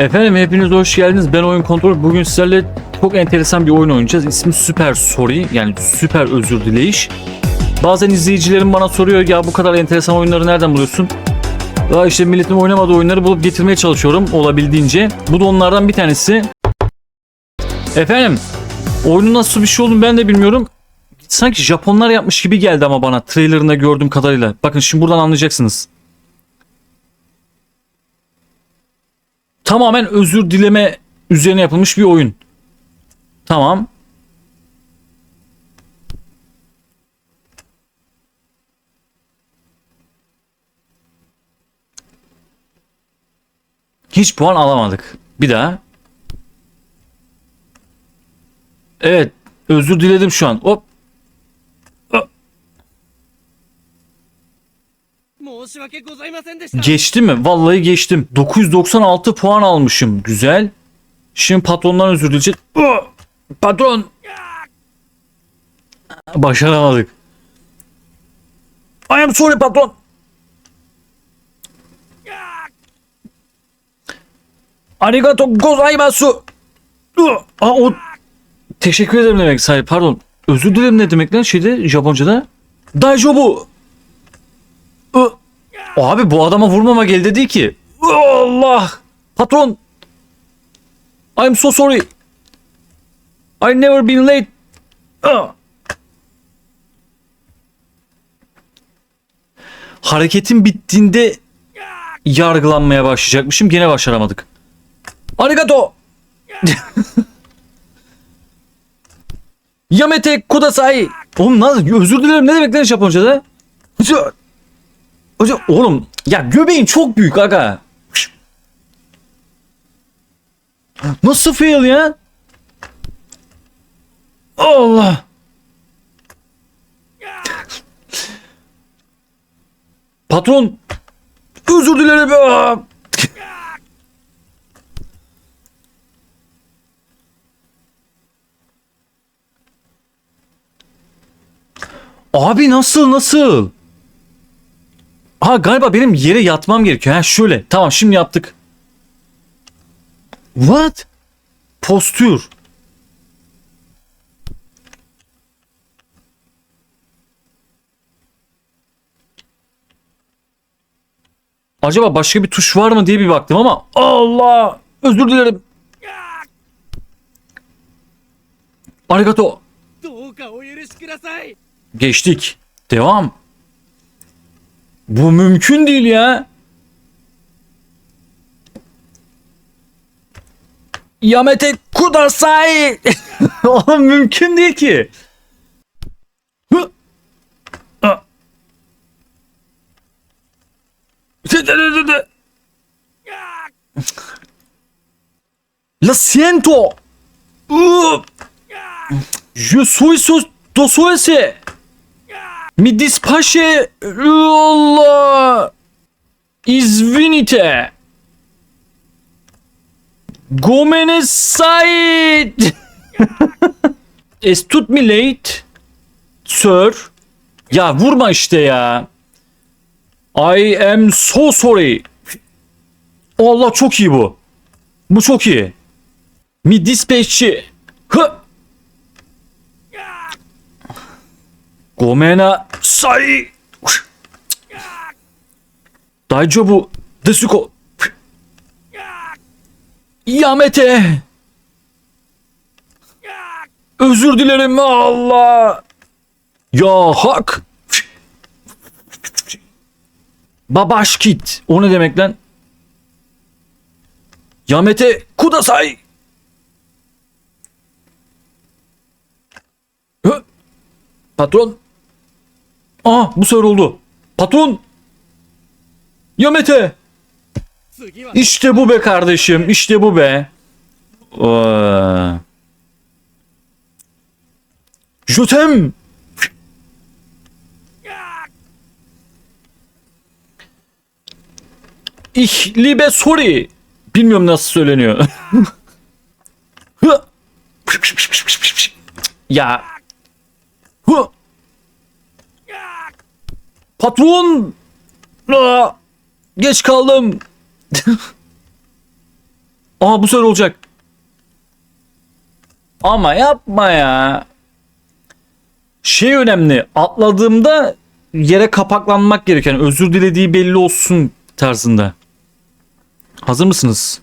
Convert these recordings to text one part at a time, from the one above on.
Efendim hepiniz hoş geldiniz. Ben Oyun Kontrol. Bugün sizlerle çok enteresan bir oyun oynayacağız. İsmi Süper Sorry yani süper özür dileyiş. Bazen izleyicilerim bana soruyor ya bu kadar enteresan oyunları nereden buluyorsun? Ya işte milletin oynamadığı oyunları bulup getirmeye çalışıyorum olabildiğince. Bu da onlardan bir tanesi. Efendim oyunun nasıl bir şey olduğunu ben de bilmiyorum. Sanki Japonlar yapmış gibi geldi ama bana trailerında gördüğüm kadarıyla. Bakın şimdi buradan anlayacaksınız. Tamamen özür dileme üzerine yapılmış bir oyun. Tamam. Hiç puan alamadık. Bir daha. Evet. Özür diledim şu an. Hop. Geçti mi? Vallahi geçtim. 996 puan almışım. Güzel. Şimdi patrondan özür dileyeceğiz. Patron. Başaramadık. I am sorry patron. Arigato gozaimasu. Aa, o... Teşekkür ederim demek sahi. Pardon. Özür dilerim ne demek lan şeyde Japonca'da? Daijobu. Abi bu adama vurmama gel dedi ki. Allah! Patron! I'm so sorry. I never been late. Ah! Hareketin bittiğinde yargılanmaya başlayacakmışım. Gene başaramadık. Arigato! Yamete kudasai. Oğlum nasıl? Özür dilerim ne demek lan Japonca'da? Hocam oğlum ya göbeğin çok büyük aga. Nasıl fail ya? Allah. Patron özür dilerim. Aa! Abi nasıl nasıl? Ha galiba benim yere yatmam gerekiyor. Ha şöyle. Tamam şimdi yaptık. What? Postür. Acaba başka bir tuş var mı diye bir baktım ama Allah özür dilerim. Arigato. Geçtik. Devam. Bu mümkün değil ya. Yamete kudasai. Oğlum mümkün değil ki. La siento. Je suis sos dosoese. Mi dispasce Allah. Izvinite. Gomene sait. Es tut me late. Sir. Ya vurma işte ya. I am so sorry. Allah çok iyi bu. Bu çok iyi. Mi dispatch'i. Hı. ごめんなさい大丈夫ですかやめて Özür dilerim Allah. Ya hak. Babaşkit. O ne demek lan? Yamete kudasai. Hı? Patron. Aa bu sefer oldu. Patron. Yamete. 次は İşte bu be kardeşim. İşte bu be. Ee... Jötem. Ich liebe sorry. Bilmiyorum nasıl söyleniyor. Ya. Hı. Patron. Aa, geç kaldım. Aa bu sefer olacak. Ama yapma ya. Şey önemli. Atladığımda yere kapaklanmak gereken özür dilediği belli olsun tarzında. Hazır mısınız?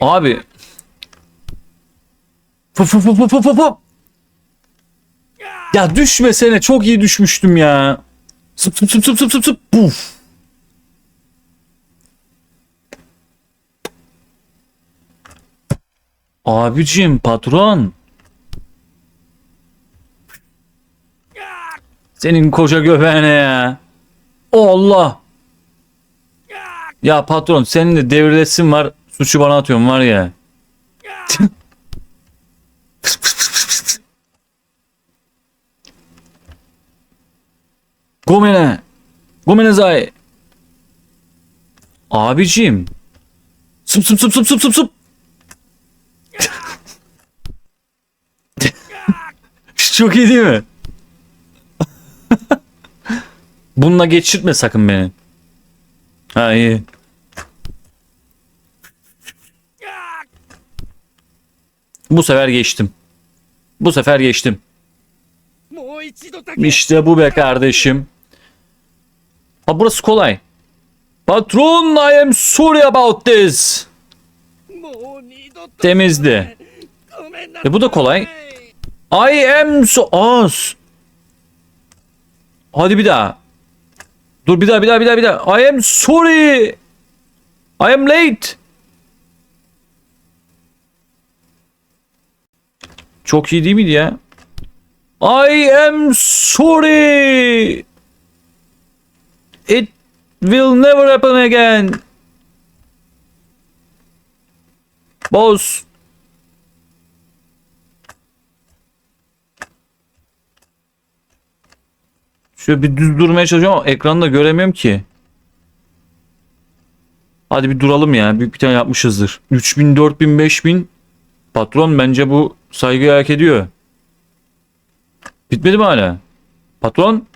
Abi. Fıp fıp fıp fıp fıp. Ya düşmesene çok iyi düşmüştüm ya. Sıp sıp sıp sıp sıp sıp sıp. Puf. Abicim patron. Senin koca göbeğine ya. Allah. Ya patron senin de devrilesin var. Suçu bana atıyorsun var ya. Gomene. Gomenezai. Abicim. Sıp sıp sıp sıp sıp sıp sıp. Çok iyi değil mi? Bununla geçirtme sakın beni. Ha iyi. Bu sefer geçtim. Bu sefer geçtim. İşte bu be kardeşim. Aa, burası kolay. Patron I am sorry about this. Temizdi. E bu da kolay. I am so... Aa, Hadi bir daha. Dur bir daha bir daha bir daha bir daha. I am sorry. I am late. Çok iyi değil miydi ya? I am sorry. It will never happen again. Boss. Şöyle bir düz durmaya çalışıyorum ama ekranda göremiyorum ki. Hadi bir duralım ya. Büyük bir tane yapmışızdır. 3000, 4000, 5000. Patron bence bu saygıyı hak ediyor. Bitmedi mi hala? Patron?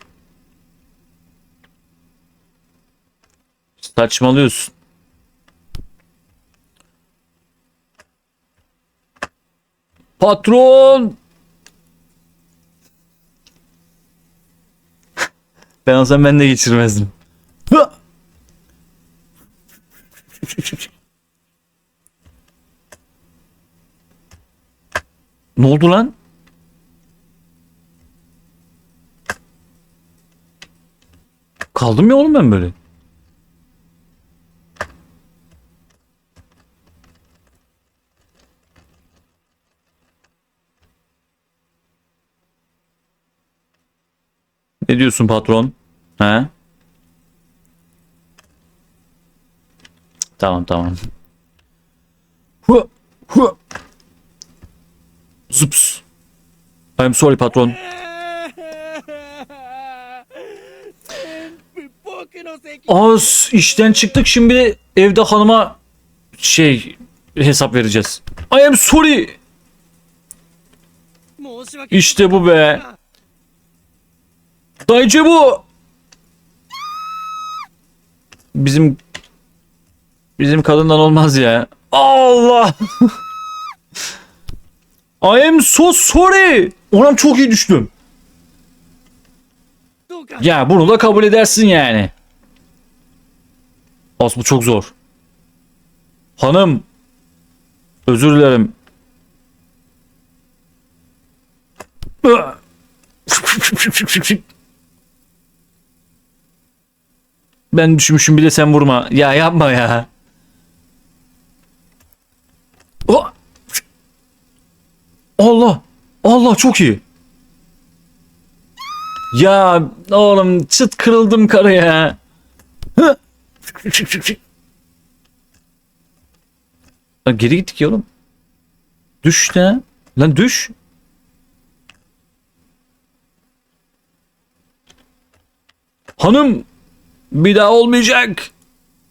Saçmalıyorsun. Patron! Ben olsam ben de geçirmezdim. Ne oldu lan? Kaldım ya oğlum ben böyle. Ne diyorsun patron? He? Tamam tamam. Hu hu. Zups. I'm sorry patron. Az işten çıktık şimdi evde hanıma şey hesap vereceğiz. I am sorry. İşte bu be. Dayıcı bu. Bizim bizim kadından olmaz ya. Allah. I am so sorry. Ona çok iyi düştüm. Ya bunu da kabul edersin yani. As bu çok zor. Hanım. Özür dilerim. Ben düşmüşüm bir de sen vurma. Ya yapma ya. Oh! Allah. Allah çok iyi. Ya oğlum çıt kırıldım karı ya. Hı. Lan geri gittik ya oğlum. Düş ne? Lan düş. Hanım bir daha olmayacak.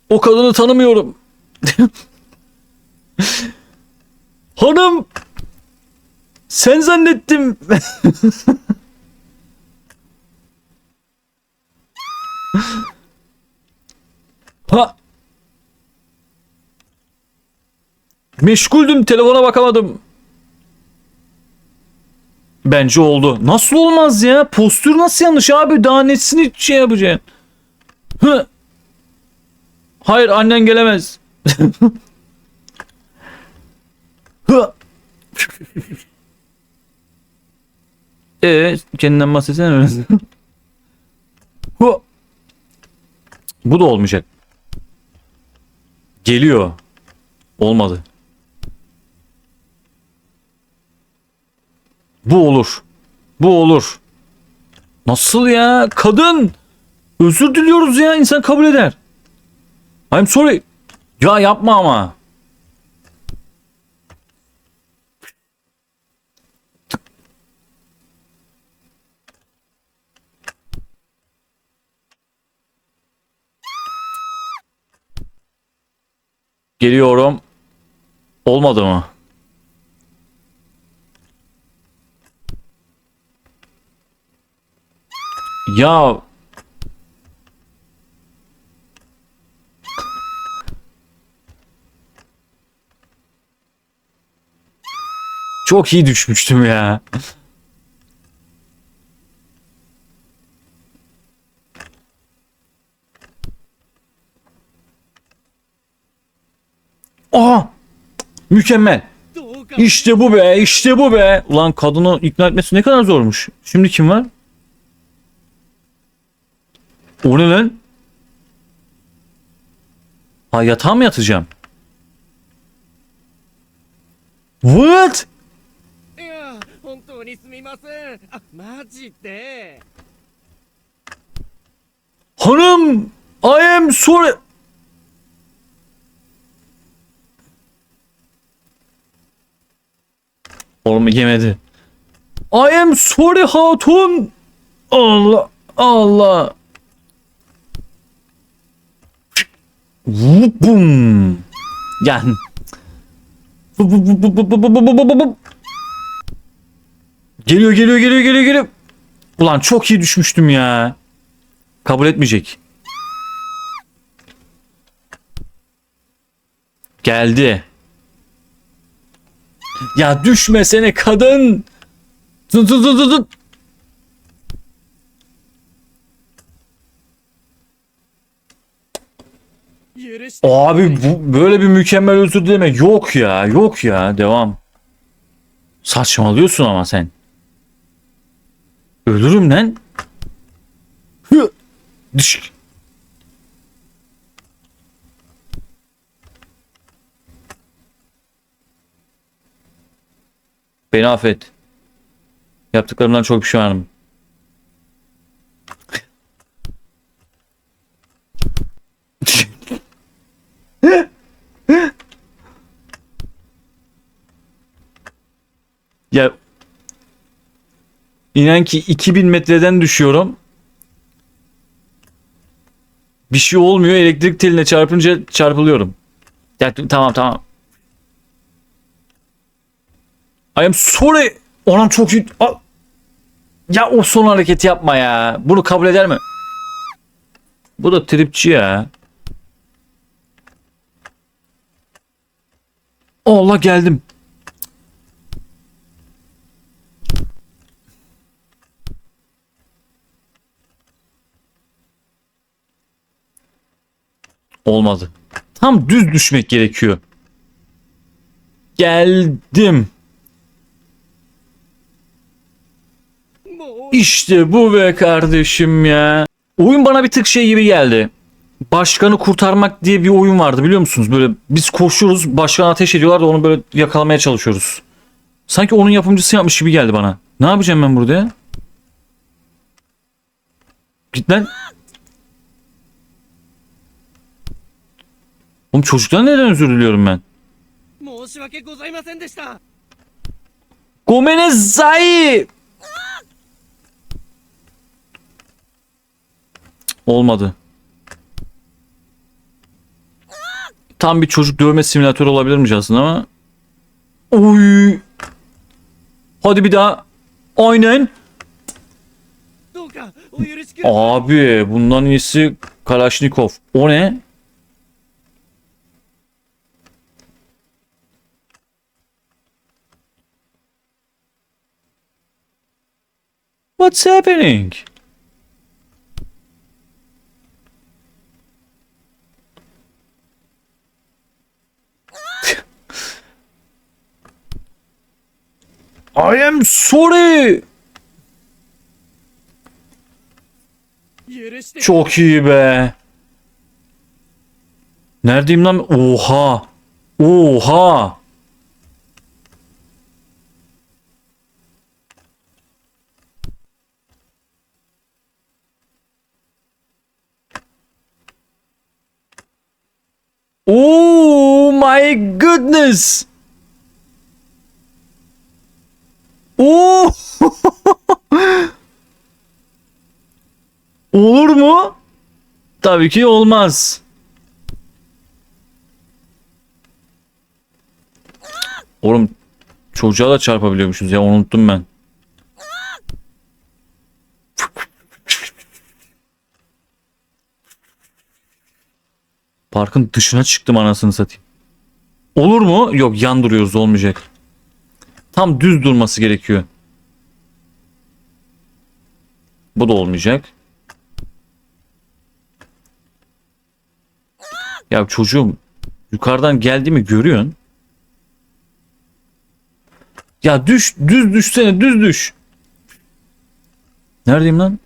O kadını tanımıyorum. Hanım sen zannettim. Ha. Meşguldüm telefona bakamadım. Bence oldu. Nasıl olmaz ya? Postür nasıl yanlış abi? Daha nesini şey yapacaksın? Hayır annen gelemez. Hı. Ee, kendinden bahsetsene öyle. Hı. Bu da olmayacak. Geliyor. Olmadı. Bu olur. Bu olur. Nasıl ya? Kadın. Özür diliyoruz ya. insan kabul eder. I'm sorry. Ya yapma ama. Geliyorum. Olmadı mı? Ya Çok iyi düşmüştüm ya. Aha! Mükemmel. İşte bu be, işte bu be. Ulan kadını ikna etmesi ne kadar zormuş. Şimdi kim var? O ne lan? Ha yatağa mı yatacağım? What? いや本当にすみませんあマジで Hanım, I am sorry. Oğlum yemedi. I am sorry hatun. Allah Allah. Bum. Yani. Bu- bu- bu- bu- bu- bu- bu- bu- bu- bu- bu. Geliyor geliyor geliyor geliyor geliyor. Ulan çok iyi düşmüştüm ya. Kabul etmeyecek. Geldi. Ya düşmesene kadın. Tut tut tut tut. Abi bu, böyle bir mükemmel özür dileme yok ya yok ya devam. Saçmalıyorsun ama sen. Ölürüm lan. Hı. Dış. Beni affet. Yaptıklarımdan çok pişmanım. Ya inan ki 2000 metreden düşüyorum. Bir şey olmuyor. Elektrik teline çarpınca çarpılıyorum. Ya tamam tamam. I am sorry. Onam çok Ya o son hareketi yapma ya. Bunu kabul eder mi? Bu da tripçi ya. Allah geldim. Olmadı. Tam düz düşmek gerekiyor. Geldim. İşte bu be kardeşim ya. Oyun bana bir tık şey gibi geldi. Başkanı kurtarmak diye bir oyun vardı biliyor musunuz? Böyle biz koşuyoruz, başkan ateş ediyorlar da onu böyle yakalamaya çalışıyoruz. Sanki onun yapımcısı yapmış gibi geldi bana. Ne yapacağım ben burada? Git lan. Oğlum çocuktan neden özür diliyorum ben? Gomenezai! Olmadı. Tam bir çocuk dövme simülatörü olabilirmiş aslında ama. Oy. Hadi bir daha. Aynen. Abi bundan iyisi Kalaşnikov. O ne? What's happening? I am sorry. Çok iyi be. Neredeyim lan? Oha. Oha. Oh my goodness. Oh. Olur mu? Tabii ki olmaz. Oğlum çocuğa da çarpabiliyormuşuz ya unuttum ben. Parkın dışına çıktım anasını satayım. Olur mu? Yok yan duruyoruz olmayacak. Tam düz durması gerekiyor. Bu da olmayacak. Ya çocuğum yukarıdan geldi mi görüyorsun? Ya düş düz düşsene düz düş. Neredeyim lan?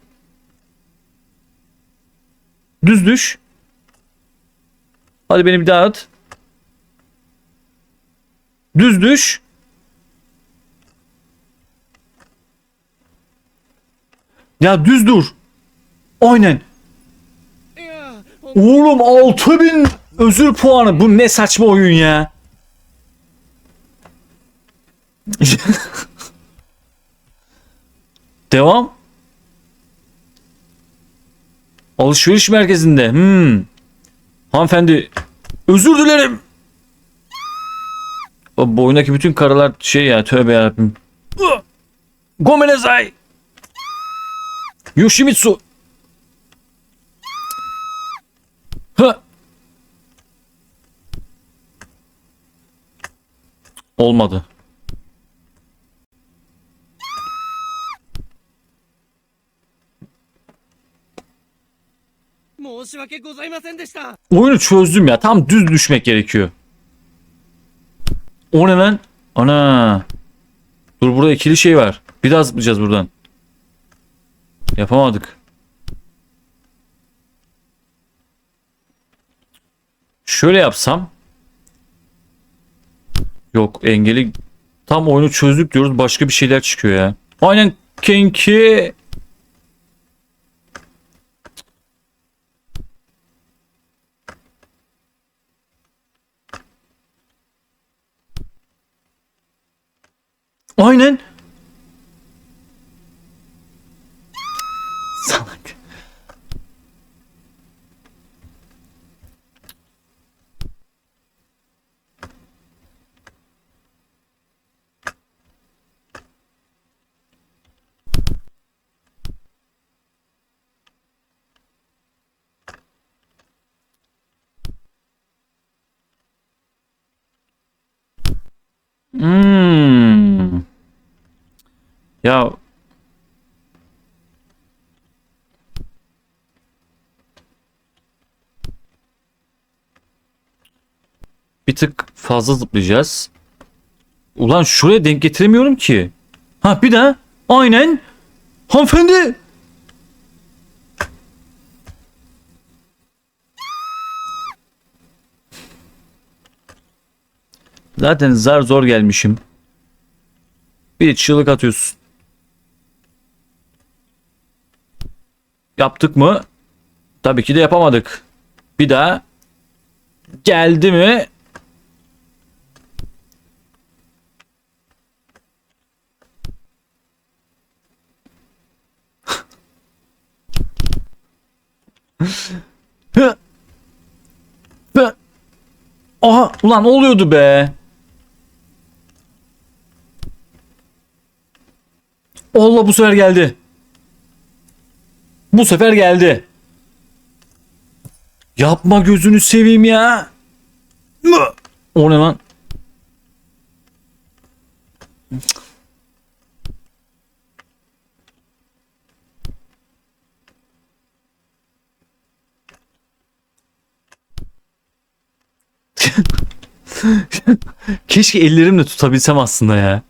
Düz düş. Hadi beni bir daha at. Düz düş. Ya düz dur. Aynen. Oğlum 6000 özür puanı. Bu ne saçma oyun ya. Devam. Alışveriş merkezinde. Hmm. Hanımefendi özür dilerim. O boyundaki bütün karalar şey ya tövbe yarabbim. Gomenezai. Yoshimitsu. Hı. Olmadı. Oyunu çözdüm ya. Tam düz düşmek gerekiyor. O ne lan? Ana. Dur burada ikili şey var. Bir daha zıplayacağız buradan. Yapamadık. Şöyle yapsam. Yok engeli tam oyunu çözdük diyoruz başka bir şeyler çıkıyor ya. Aynen Kenki. Aynen. Salak. Hmm. Ya bir tık fazla zıplayacağız. Ulan şuraya denk getiremiyorum ki. Ha bir daha. Aynen. Hanımefendi. Zaten zar zor gelmişim. Bir çığlık atıyorsun. Yaptık mı? Tabii ki de yapamadık. Bir daha. Geldi mi? Aha ulan oluyordu be. Allah bu sefer geldi. Bu sefer geldi. Yapma gözünü seveyim ya. O ne lan? Keşke ellerimle tutabilsem aslında ya.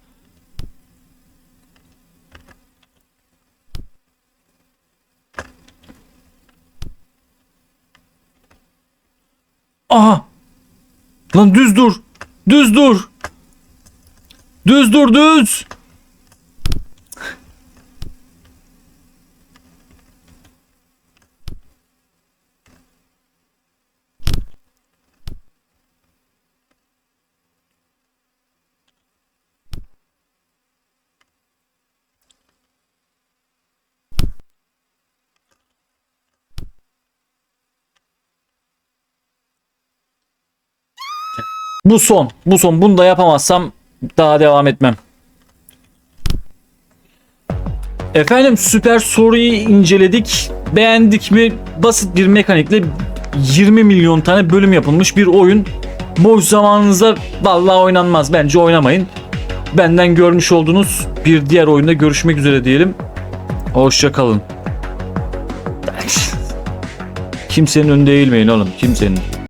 Lan düz dur. Düz dur. Düz dur düz. Bu son. Bu son. Bunu da yapamazsam daha devam etmem. Efendim süper soruyu inceledik. Beğendik mi? Basit bir mekanikle 20 milyon tane bölüm yapılmış bir oyun. Boş zamanınızda vallahi oynanmaz. Bence oynamayın. Benden görmüş olduğunuz bir diğer oyunda görüşmek üzere diyelim. Hoşça kalın. Kimsenin önünde eğilmeyin oğlum. Kimsenin.